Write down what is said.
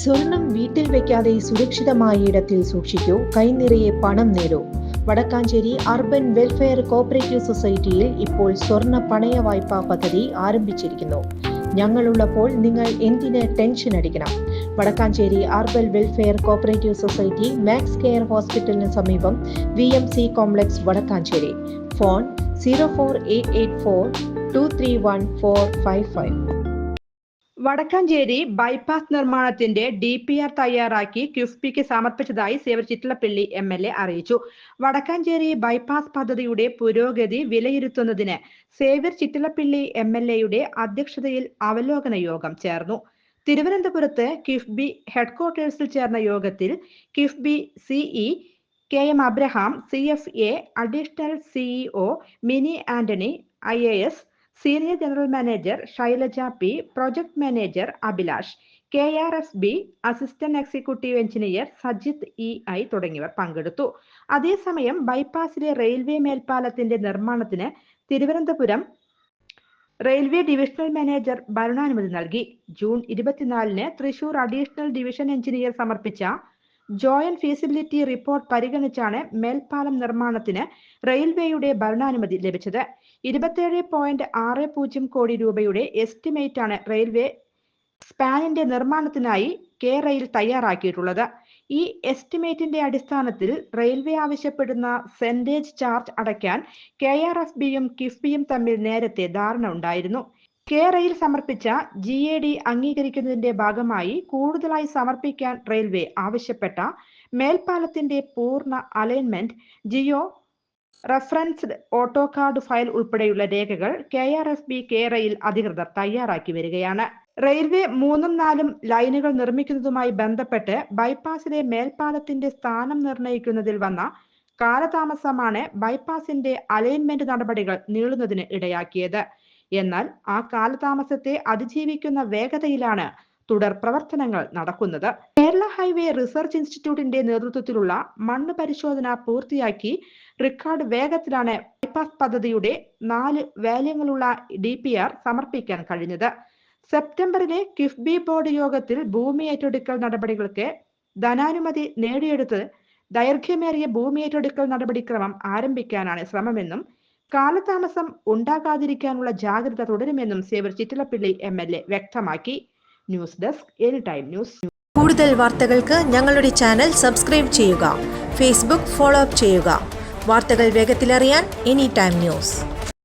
സ്വർണം വീട്ടിൽ വെക്കാതെ സുരക്ഷിതമായ ഇടത്തിൽ സൂക്ഷിക്കൂ. കൈനിറയെ പണം നേടൂ വടക്കാഞ്ചേരി അർബൻ വെൽഫെയർ കോപ്പറേറ്റീവ് സൊസൈറ്റിയിൽ ഇപ്പോൾ സ്വർണ പണയ വായ്പാ പദ്ധതി ആരംഭിച്ചിരിക്കുന്നു. ഞങ്ങളുള്ളപ്പോൾ നിങ്ങൾ എന്തിന് ടെൻഷൻ അടിക്കണം? Vadakkanchery urban welfare cooperative society max care ഹോസ്പിറ്റലിന് സമീപം V M C complex Vadakkanchery. Phone zero four eight eight four two three one four five five. Vadakkanchery bypass നിർമ്മാണത്തിന്റെ ഡി പി ആർ തയ്യാറാക്കി ക്യുഫ്ബിക്ക് സമർപ്പിച്ചതായി Xavier Chittilappilly M L A അറിയിച്ചു. Vadakkanchery bypass പദ്ധതിയുടെ പുരോഗതി വിലയിരുത്തുന്നതിന് saver Chittilappilly M L എയുടെ അധ്യക്ഷതയിൽ അവലോകന യോഗം ചേർന്നു. തിരുവനന്തപുരത്ത് കിഫ്ബി ഹെഡ്ക്വാർട്ടേഴ്സിൽ ചേർന്ന യോഗത്തിൽ KIIFB CE K M Abraham C F A additional CEO Mini Antony I A S senior general manager Shailaja P project manager Abhilash K R S B assistant executive engineer Sajith E I തുടങ്ങിയവർ പങ്കെടുത്തു. അതേസമയം ബൈപ്പാസിലെ railway മേൽപ്പാലത്തിന്റെ നിർമ്മാണത്തിന് Thiruvananthapuram railway divisional manager ഭരണാനുമതി നൽകി. June ഇരുപത്തിനാലിന് Thrissur additional division engineer സമർപ്പിച്ച ജോയിന്റ് ഫീസിബിലിറ്റി റിപ്പോർട്ട് പരിഗണിച്ചാണ് മേൽപ്പാലം നിർമ്മാണത്തിന് റെയിൽവേയുടെ ഭരണാനുമതി ലഭിച്ചത്. ഇരുപത്തിയേഴ് പോയിന്റ് ആറ് പൂജ്യം കോടി രൂപയുടെ എസ്റ്റിമേറ്റാണ് റെയിൽവേ സ്പാനിന്റെ നിർമ്മാണത്തിനായി കെ തയ്യാറാക്കിയിട്ടുള്ളത്. ഈ എസ്റ്റിമേറ്റിന്റെ അടിസ്ഥാനത്തിൽ റെയിൽവേ ആവശ്യപ്പെടുന്ന സെന്റേജ് ചാർജ് അടയ്ക്കാൻ കെ ആർ എഫ് ബിയും കിഫ്ബിയും തമ്മിൽ നേരത്തെ ധാരണ ഉണ്ടായിരുന്നു. കെ റെയിൽ സമർപ്പിച്ച ജി എ ഡി അംഗീകരിക്കുന്നതിന്റെ ഭാഗമായി കൂടുതലായി സമർപ്പിക്കാൻ റെയിൽവേ ആവശ്യപ്പെട്ട മേൽപ്പാലത്തിന്റെ പൂർണ alignment geo referenced AutoCAD file ഉൾപ്പെടെയുള്ള രേഖകൾ K R F B K rail അധികൃതർ തയ്യാറാക്കി വരികയാണ്. റെയിൽവേ മൂന്നും നാലും ലൈനുകൾ നിർമ്മിക്കുന്നതുമായി ബന്ധപ്പെട്ട് ബൈപ്പാസിലെ മേൽപ്പാലത്തിന്റെ സ്ഥാനം നിർണയിക്കുന്നതിൽ വന്ന കാലതാമസമാണ് ബൈപ്പാസിന്റെ അലൈൻമെന്റ് നടപടികൾ നീളുന്നതിന് ഇടയാക്കിയത്. എന്നാൽ ആ കാലതാമസത്തെ അതിജീവിക്കുന്ന വേഗതയിലാണ് തുടർ പ്രവർത്തനങ്ങൾ നടക്കുന്നത്. കേരള ഹൈവേ റിസർച്ച് ഇൻസ്റ്റിറ്റ്യൂട്ടിന്റെ നേതൃത്വത്തിലുള്ള മണ്ണ് പരിശോധന പൂർത്തിയാക്കി റിക്കാർഡ് വേഗത്തിലാണ് ബൈപ്പാസ് പദ്ധതിയുടെ നാല് വാല്യങ്ങളുള്ള ഡി പി ആർ സമർപ്പിക്കാൻ കഴിഞ്ഞത്. സെപ്റ്റംബറിലെ കിഫ്ബി ബോർഡ് യോഗത്തിൽ ഭൂമി ഏറ്റെടുക്കൽ നടപടികൾക്ക് ധനാനുമതി നേടിയെടുത്ത് ദൈർഘ്യമേറിയ ഭൂമി ഏറ്റെടുക്കൽ നടപടിക്രമം ആരംഭിക്കാനാണ് ശ്രമമെന്നും കാലതാമസം ഉണ്ടാകാതിരിക്കാനുള്ള ജാഗ്രത തുടരുമെന്നും Xavier Chittilappilly M L A വ്യക്തമാക്കി. News desk any time news. കൂടുതൽ വാർത്തകൾക്ക് ഞങ്ങളുടെ ചാനൽ സബ്സ്ക്രൈബ് ചെയ്യുക. ഫേസ്ബുക്ക് ഫോളോ അപ്പ് ചെയ്യുക. വാർത്തകൾ വേഗത്തിലറിയാൻ എനി ടൈം ന്യൂസ്.